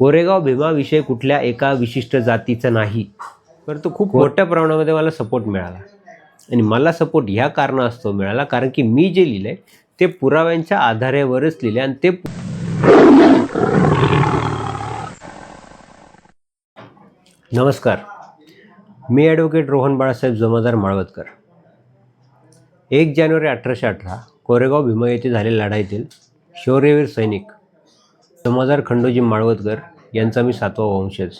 कोरेगाव भीमा विषय कुठल्या एका विशिष्ट जातीचा नाही. परंतु खूप मोठ्या प्रमाणामध्ये मला सपोर्ट मिळाला. आणि मला सपोर्ट ह्या कारणास्तव मिळाला कारण की मी जे लिहिलं आहे ते पुराव्यांच्या आधारावरच लिहिले आणि ते नमस्कार. मी ॲडव्होकेट रोहन बाळासाहेब जमादार माळवतकर. एक जानेवारी अठराशे अठरा कोरेगाव भीमा येथे झालेल्या लढाईतील शौर्यवीर सैनिक समाजार खंडोजी माळवतकर यांचा मी सातवा वंशज.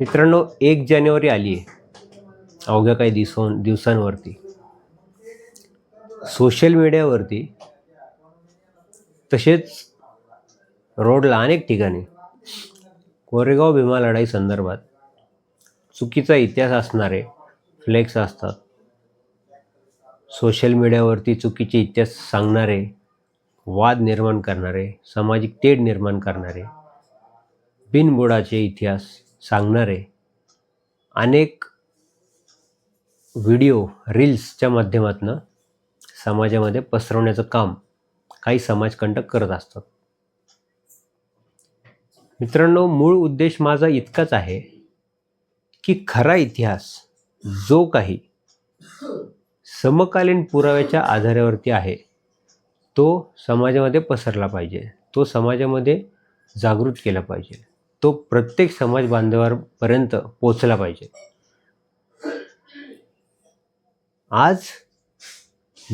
मित्रांनो एक जानेवारी आली आहे. अवघ्या काही दिवसां दिवसांवरती. सोशल मीडियावरती तसेच रोडला अनेक ठिकाणी कोरेगाव भीमा लढाई संदर्भात चुकीचा इतिहास असणारे फ्लेक्स असतात. सोशल मीडियावरती चुकीचे इतिहास सांगणारे वाद निर्माण करणारे सामाजिक तेढ निर्माण करणारे बिनबुडाचे इतिहास सांगणारे अनेक व्हिडिओ रील्सच्या माध्यमातून समाजामध्ये पसरवण्याचं काम काही समाजकंटक करत असतात. मित्रांनो मूळ उद्देश माझा इतकाच आहे की खरा इतिहास जो काही समकालीन पुराव्याच्या आधारावरती आहे तो समाजामध्ये पसरला पाहिजे. तो समाजामध्ये जागृत केला पाहिजे. तो प्रत्येक समाज बांधवांपर्यंत पोचला पाहिजे. आज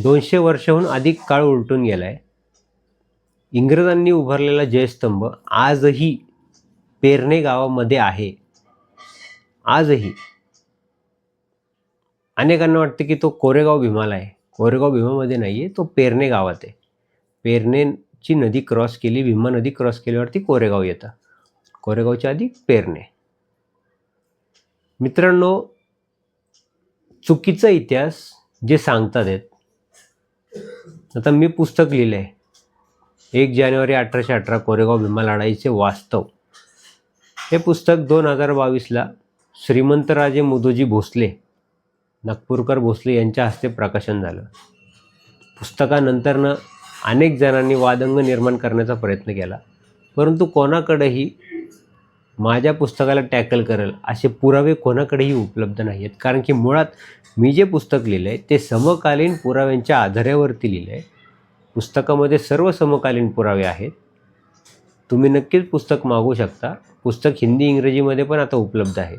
दोनशे वर्षाहून अधिक काळ उलटून गेला आहे इंग्रजांनी उभारलेला जयस्तंभ आजही पेरणे गावामध्ये आहे. आजही. अनेकांना वाटतं की तो कोरेगाव भीमाला आहे. कोरेगाव भीमामध्ये नाही आहे तो पेरणे गावात आहे. पेरणेची नदी क्रॉस केली भीमा नदी क्रॉस केल्यावरती कोरेगाव येतं. कोरेगावच्या आधी पेरणे. मित्रांनो चुकीचा इतिहास जे सांगतात आहेत आता मी पुस्तक लिहिलं आहे एक जानेवारी अठराशे अठरा कोरेगाव भीमा लढाईचे वास्तव. हे पुस्तक दोन हजार बावीसला श्रीमंतराजे मुदोजी भोसले नागपूरकर भोसले यांच्या हस्ते प्रकाशन झालं. पुस्तकानंतरनं अनेक जणांनी वादंग निर्माण करण्याचा प्रयत्न केला. परंतु कोणाकडेही माझ्या पुस्तकाला टॅकल करेल असे पुरावे कोणाकडेही उपलब्ध नाही आहेत कारण की मुळात मी जे पुस्तक लिहिलं आहे ते समकालीन पुराव्यांच्या आधारावरती लिहिलं आहे पुस्तकामध्ये सर्व समकालीन पुरावे आहेत. तुम्ही नक्कीच पुस्तक मागू शकता. पुस्तक हिंदी इंग्रजीमध्ये पण आता उपलब्ध आहे.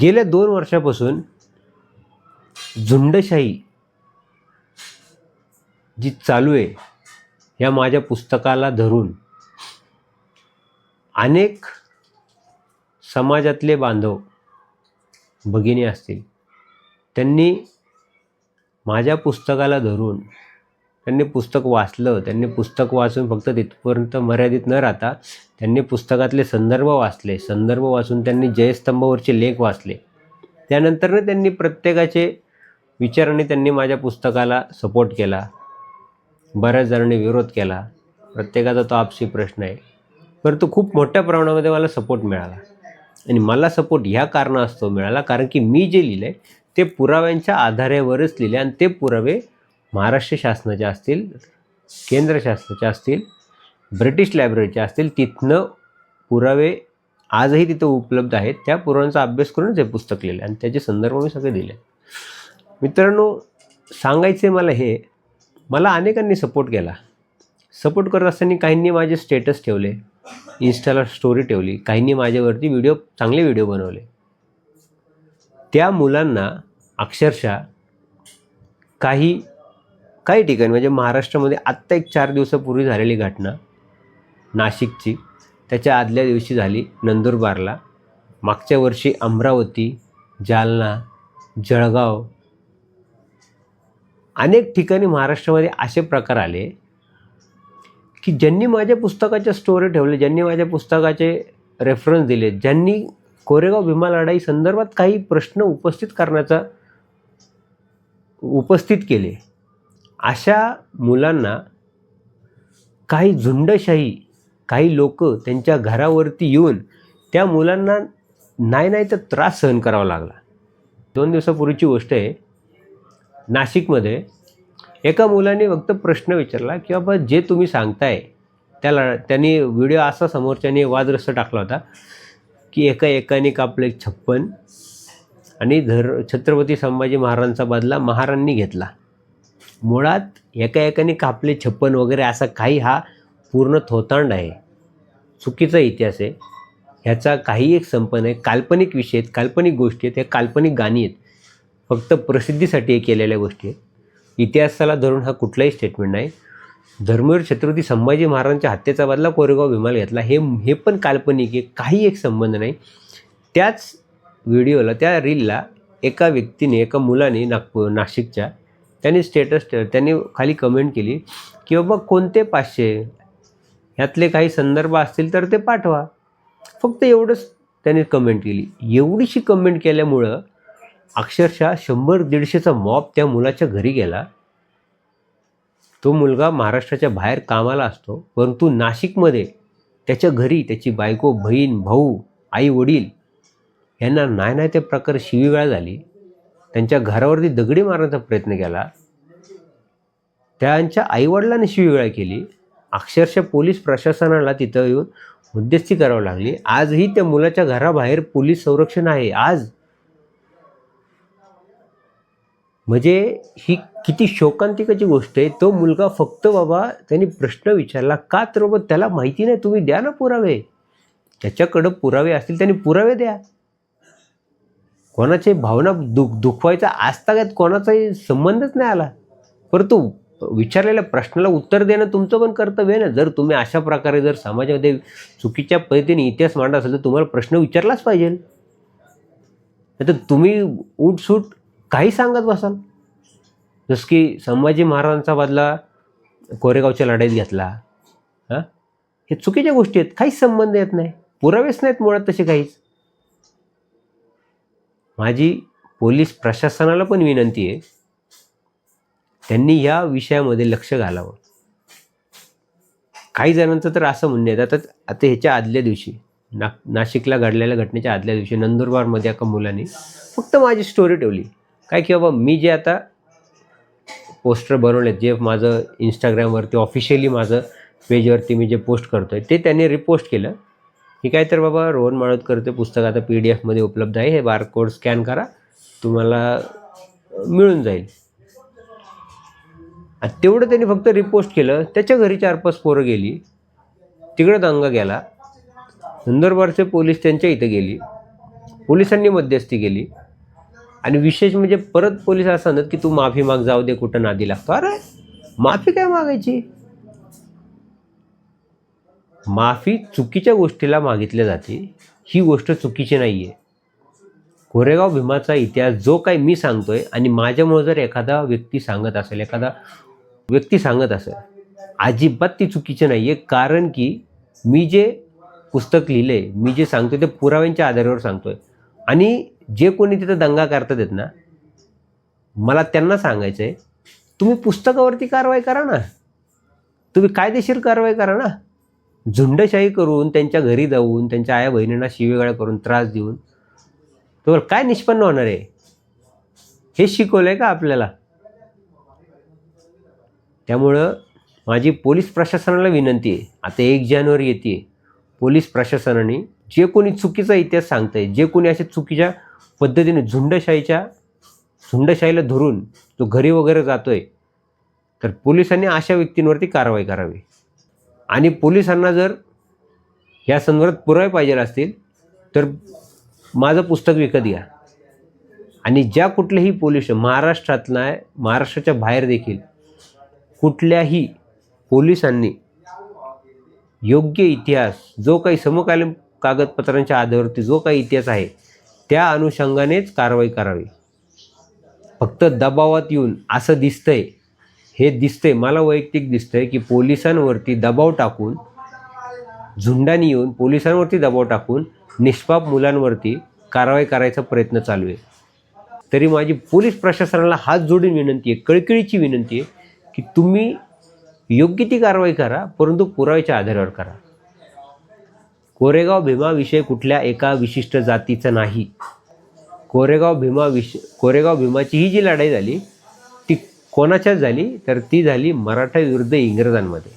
गेल्या दोन वर्षापासून झुंडशाही जी चालू आहे या माझ्या पुस्तकाला धरून अनेक समाजातले बांधव भगिनी असतील त्यांनी माझ्या पुस्तकाला धरून त्यांनी पुस्तक वाचलं त्यांनी पुस्तक वाचून फक्त तिथपर्यंत मर्यादित न राहता त्यांनी पुस्तकातले संदर्भ वाचले संदर्भ वाचून त्यांनी जयस्तंभावरचे लेख वाचले. त्यानंतरनं त्यांनी प्रत्येकाचे विचाराने त्यांनी माझ्या पुस्तकाला सपोर्ट केला. बऱ्याच जणांनी विरोध केला. प्रत्येकाचा तो आपसी प्रश्न आहे. परंतु खूप मोठ्या प्रमाणामध्ये मला सपोर्ट मिळाला. आणि मला सपोर्ट ह्या कारणास्तव मिळाला कारण की मी जे लिहिलं आहे ते पुराव्यांच्या आधारावरच लिहिले आणि ते पुरावे महाराष्ट्र शासनाचे असतील केंद्र शासनाचे असतील ब्रिटिश लायब्ररीचे असतील तिथनं पुरावे आजही तिथं उपलब्ध आहेत. त्या पुराव्यांचा अभ्यास करूनच हे पुस्तक लिहिलं आणि त्याचे संदर्भ मी सगळे दिले मित्रांनो सांगायचे मला हे मला अनेकांनी सपोर्ट केला. सपोर्ट करत असताना काहींनी माझे स्टेटस ठेवले इन्स्टाला स्टोरी ठेवली काहींनी माझ्यावरती व्हिडिओ चांगले व्हिडिओ बनवले. त्या मुलांना अक्षरशः काही काही ठिकाणी म्हणजे महाराष्ट्रामध्ये आत्ता एक चार दिवसापूर्वी झालेली घटना नाशिकची त्याच्या आदल्या दिवशी झाली नंदुरबारला. मागच्या वर्षी अमरावती जालना जळगाव अनेक ठिकाणी महाराष्ट्रामध्ये असे प्रकार आले की ज्यांनी माझ्या पुस्तकाच्या स्टोरी ठेवले ज्यांनी माझ्या पुस्तकाचे रेफरन्स दिले ज्यांनी कोरेगाव भीमा लढाई संदर्भात काही प्रश्न उपस्थित करण्याचा उपस्थित केले अशा मुलांना काही झुंडशाही काही लोक त्यांच्या घरावरती येऊन त्या मुलांना नाही नाही तर त्रास सहन करावा लागला. दोन दिवसापूर्वीची गोष्ट आहे नाशिकमध्ये एका मुलाने फक्त प्रश्न विचारला की बाबा जे तुम्ही सांगताय त्याला त्यांनी व्हिडिओ असा समोरच्याने वादग्रस्त टाकला होता की एका एकाने कापले छप्पन आणि धर छत्रपती संभाजी महाराजांचा बदला महारांनी घेतला. मुळात एका एकाने कापले छप्पन वगैरे असा काही हा पूर्ण थोतांड आहे. चुकीचा इतिहास आहे. ह्याचा काही एक संपन्न आहे काल्पनिक विषय आहेत काल्पनिक गोष्टी आहेत ह्या काल्पनिक गाणी आहेत. फक्त प्रसिद्धीसाठी केलेल्या गोष्टी आहेत. इतिहासाला धरून हा कुठलाही स्टेटमेंट नाही. धर्मवीर छत्रपती संभाजी महाराजांच्या हत्येचा बदला कोरेगाव भीमाला घेतला. हे हे पण काल्पनिक आहे. काही एक संबंध नाही. त्याच व्हिडिओला त्या रीलला एका व्यक्तीने एका मुलाने नागपूर नाशिकच्या त्यांनी स्टेटस त्यांनी खाली कमेंट केली की बाबा कोणते पाचशे? ह्यातले काही संदर्भ असतील तर ते पाठवा. फक्त एवढंच त्याने कमेंट केली. एवढीशी कमेंट केल्यामुळं अक्षरशः शंभर दीडशेचा मॉब त्या मुलाच्या घरी गेला. तो मुलगा महाराष्ट्राच्या बाहेर कामाला असतो परंतु नाशिकमध्ये त्याच्या घरी त्याची बायको बहीण भाऊ आई वडील यांना नाही नाही त्या प्रकारे शिवीगाळ झाली. त्यांच्या घरावरती दगडी मारण्याचा प्रयत्न केला. त्यांच्या आईवडिलांनी शिवीगाळ केली. अक्षरशः पोलीस प्रशासनाला तिथं येऊन मध्यस्थी करावी लागली. आजही त्या मुलाच्या घराबाहेर पोलीस संरक्षण आहे. आज म्हणजे ही किती शोकांतिकाची गोष्ट आहे तो मुलगा फक्त बाबा त्यांनी प्रश्न विचारला का तर बाबा त्याला माहिती नाही तुम्ही द्या ना पुरावे. त्याच्याकडं पुरावे असतील त्यांनी पुरावे द्या. कोणाची भावना दुख दुखवायचा आजतागायत कोणाचाही संबंधच नाही आला. परंतु विचारलेल्या प्रश्नाला उत्तर देणं तुमचं पण कर्तव्य आहे ना. जर तुम्ही अशा प्रकारे जर समाजामध्ये चुकीच्या पद्धतीने इतिहास मांडला असेल तर तुम्हाला प्रश्न विचारलाच पाहिजे. नाही तर तुम्ही उठसूट काही सांगत बसाल? जसं की संभाजी महाराजांचा बदला कोरेगावच्या लढाईत घेतला हां? हे चुकीच्या गोष्टी आहेत काहीच संबंध येत नाही. पुरावेच नाहीत मुळात तसे काहीच. माझी पोलीस प्रशासनाला पण विनंती आहे त्यांनी या विषयामध्ये लक्ष घालावं. काही जणांचं तर असं म्हणणं येतं आता आता ह्याच्या आदल्या दिवशी ना नाशिकला घडलेल्या घटनेच्या आदल्या दिवशी नंदुरबारमध्ये एका मुलाने फक्त माझी स्टोरी ठेवली. काय की बाबा मी जे आता पोस्टर बनवले जे माझं इंस्टाग्रामवरती ऑफिशियली माझं पेजवरती मी जे पोस्ट करतो आहे ते त्यांनी रिपोस्ट केलं. की काय तर बाबा रोहन माळोदकरचं पुस्तक आता पी डी एफमध्ये उपलब्ध आहे. हे बारकोड स्कॅन करा तुम्हाला मिळून जाईल. तेवढं त्यांनी फक्त रिपोस्ट केलं. त्याच्या घरी चार पाच पोरं गेली. तिकडं दंगा गेला नंदुरबारचे पोलीस त्यांच्या इथं गेली. पोलिसांनी मध्यस्थी केली. आणि विशेष म्हणजे परत पोलीस असं म्हणत की तू माफी माग जाऊ दे कुठं नादी लागतो. अरे माफी काय मागायची? माफी चुकीच्या गोष्टीला मागितल्या जाते. ही गोष्ट चुकीची नाही आहे कोरेगाव भीमाचा इतिहास जो काही मी सांगतोय आणि माझ्यामुळे जर एखादा व्यक्ती सांगत असेल एखादा व्यक्ती सांगत असेल अजिबात ती चुकीची नाही आहे कारण की मी जे पुस्तक लिहिलं आहे मी जे सांगतोय ते पुराव्यांच्या आधारावर सांगतोय. आणि जे कोणी तिथं दंगा करतात आहेत ना मला त्यांना सांगायचं आहे तुम्ही पुस्तकावरती कारवाई करा ना. तुम्ही कायदेशीर कारवाई करा ना. झुंडशाही करून त्यांच्या घरी जाऊन त्यांच्या आया बहिणींना शिवेगाळ्या करून त्रास देऊन तर काय निष्पन्न होणार आहे? हे शिकवलं आहे का आपल्याला? त्यामुळं माझी पोलीस प्रशासनाला विनंती आहे. आता एक जानेवारी येते. पोलीस प्रशासनाने जे कोणी चुकीचा इतिहास सांगतंय जे कोणी अशा चुकीच्या पद्धतीने झुंडशाहीच्या झुंडशाहीला धरून जो घरी वगैरे जातो आहे तर पोलिसांनी अशा व्यक्तींवरती कारवाई करावी. आणि पोलिसांना जर या संदर्भात पुरावे पाहिजे असतील तर माझं पुस्तक विकत घ्या. आणि ज्या कुठल्याही पोलीस महाराष्ट्रातला महाराष्ट्राच्या बाहेर देखील कुठल्याही पोलिसांनी योग्य इतिहास जो काही समकालीन कागदपत्रांच्या आधारावरती जो काही इतिहास आहे त्या अनुषंगानेच कारवाई करावी. फक्त दबावात येऊन असं दिसतंय हे दिसतंय मला वैयक्तिक दिसतंय की पोलिसांवरती दबाव टाकून झुंडांनी येऊन पोलिसांवरती दबाव टाकून निष्पाप मुलांवरती कारवाई करायचा प्रयत्न चालू आहे. तरी माझी पोलीस प्रशासनाला हात जोडून विनंती आहे कळकळीची विनंती आहे की तुम्ही योग्य ती कारवाई करा परंतु पुराव्याच्या आधारावर करा. कोरेगाव भीमा विषय कुठल्या एका विशिष्ट जातीचा नाही. कोरेगाव भीमा विष कोरेगाव भीमाची ही जी लढाई झाली ती कोणाच्याच झाली? तर ती झाली मराठा विरुद्ध इंग्रजांमध्ये.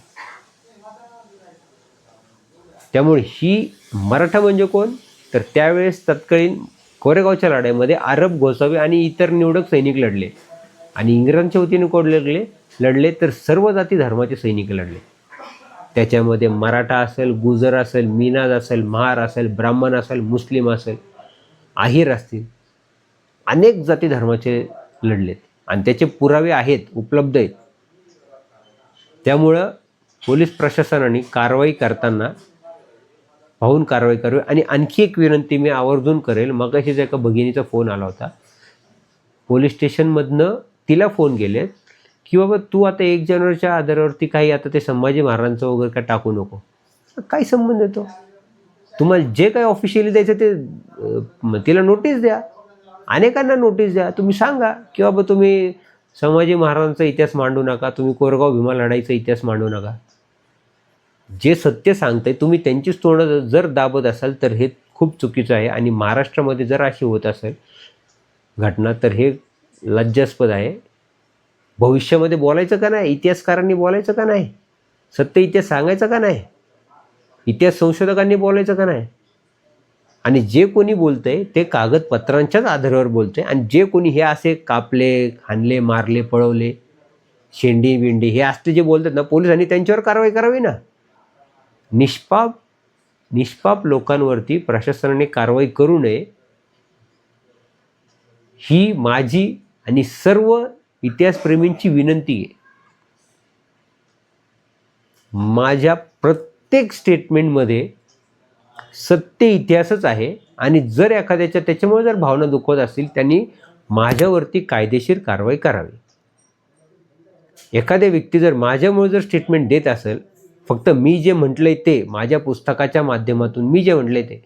त्यामुळे ही मराठा म्हणजे कोण? तर त्यावेळेस तत्कालीन कोरेगावच्या लढाईमध्ये आरब गोसावी आणि इतर निवडक सैनिक लढले. आणि इंग्रजांच्या वतीने कोण लढले लढले तर सर्व जाती धर्माचे सैनिक लढले. त्याच्यामध्ये मराठा असेल गुजर असेल मीनाज असेल महार असेल ब्राह्मण असेल मुस्लिम असेल आहिर असतील अनेक जाती धर्माचे लढलेत. आणि त्याचे पुरावे आहेत उपलब्ध आहेत. त्यामुळं पोलीस प्रशासनाने कारवाई करताना पाहून कारवाई करावी. आणि आणखी एक विनंती मी आवर्जून करेल. मगाशीच एका भगिनीचा फोन आला होता. पोलीस स्टेशनमधनं तिला फोन गेलेत की बाबा तू आता एक जानेवारीच्या आधारावरती काही आता ते संभाजी महाराजांचं वगैरे काय टाकू नको? काय संबंध येतो तुम्हाला जे काही ऑफिशियली द्यायचं ते तिला नोटीस द्या. अनेकांना नोटीस द्या. तुम्ही सांगा की बाबा तुम्ही संभाजी महाराजांचा इतिहास मांडू नका तुम्ही कोरगाव भीमा लढाईचा इतिहास मांडू नका. जे सत्य सांगते तुम्ही त्यांचीच तोंड जर दाबत असाल तर हे खूप चुकीचं आहे आणि महाराष्ट्रामध्ये जर अशी होत असेल घटना तर हे लज्जास्पद आहे. भविष्यामध्ये बोलायचं का नाही? इतिहासकारांनी बोलायचं का नाही? सत्य इतिहास सांगायचा का नाही? इतिहास संशोधकांनी बोलायचं का नाही? आणि जे कोणी बोलतंय ते कागदपत्रांच्याच आधारावर बोलतंय. आणि जे कोणी हे असे कापले खाणले मारले पळवले शेंडी बिंडी हे असते जे बोलतात ना पोलिसांनी त्यांच्यावर कारवाई करावी ना? निष्पाप निष्पाप लोकांवरती प्रशासनाने कारवाई करू नये. ही माझी आणि सर्व इतिहासप्रेमींची विनंती आहे. माझ्या प्रत्येक स्टेटमेंटमध्ये सत्य इतिहासच आहे आणि जर एखाद्याच्या त्याच्यामुळे जर भावना दुखवत असतील त्यांनी माझ्यावरती कायदेशीर कारवाई करावी. एखाद्या व्यक्ती जर माझ्यामुळे जर स्टेटमेंट देत असेल फक्त मी जे म्हटलंय ते माझ्या पुस्तकाच्या माध्यमातून मी जे म्हटलंय ते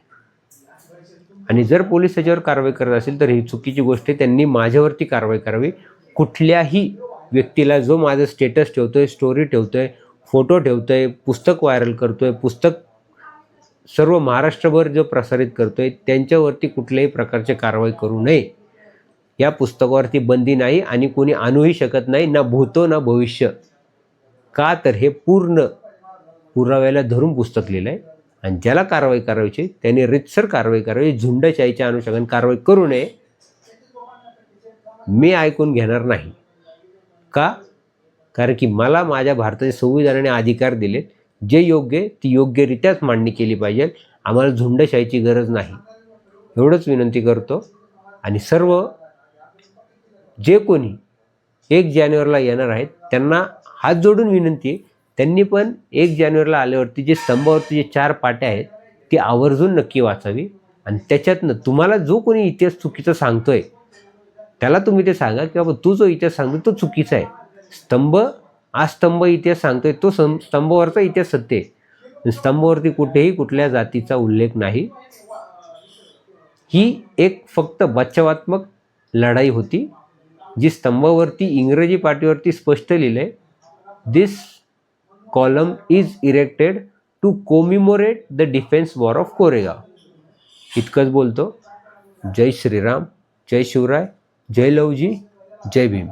आणि जर पोलीस त्याच्यावर कारवाई करत असेल तर ही चुकीची गोष्ट आहे त्यांनी माझ्यावरती कारवाई करावी. कुठल्याही व्यक्तीला जो माझं स्टेटस ठेवतो आहे स्टोरी ठेवतो आहे फोटो ठेवतो आहे पुस्तक व्हायरल करतो आहे पुस्तक सर्व महाराष्ट्रभर जो प्रसारित करतो आहे त्यांच्यावरती कुठल्याही प्रकारची कारवाई करू नये. या पुस्तकावरती बंदी नाही आणि कोणी आणूही शकत नाही ना भूतो ना भविष्य. का तर हे पूर्ण पुराव्याला धरून पुस्तक लिहिलं आहे आणि ज्याला कारवाई करायची त्यांनी रितसर कारवाई करावी झुंडशाहीच्या अनुषंगाने कारवाई करू नये. मी ऐकून घेणार नाही. का? कारण की मला माझ्या भारताच्या संविधानाने अधिकार दिले जे योग्य ती योग्यरित्याच मांडणी केली पाहिजे. आम्हाला झुंडशाहीची गरज नाही. एवढंच विनंती करतो. आणि सर्व जे कोणी एक जानेवारीला येणार आहेत त्यांना हात जोडून विनंती आहे. त्यांनी पण एक जानेवारीला आल्यावरती जे स्तंभावरती जे चार पाट्या आहेत ती आवर्जून नक्की वाचावी. आणि त्याच्यातनं तुम्हाला जो कोणी इतिहास चुकीचा सांगतोय त्याला तुम्ही ते सांगा की बाबा तू जो इतिहास सांगतो तो चुकीचा आहे. स्तंभ हा स्तंभ इतिहास सांगतोय तो सं स्तंभावरचा इतिहास सत्य आहे. स्तंभावरती कुठेही कुठल्या जातीचा उल्लेख नाही. ही एक फक्त बचावात्मक लढाई होती जी स्तंभावरती इंग्रजी पाठीवरती स्पष्ट लिहिलं आहे this column is erected to commemorate the defence war of Koregaon इतकंच बोलतो. जय श्रीराम जय शिवराय. जय लवजी जय भीम.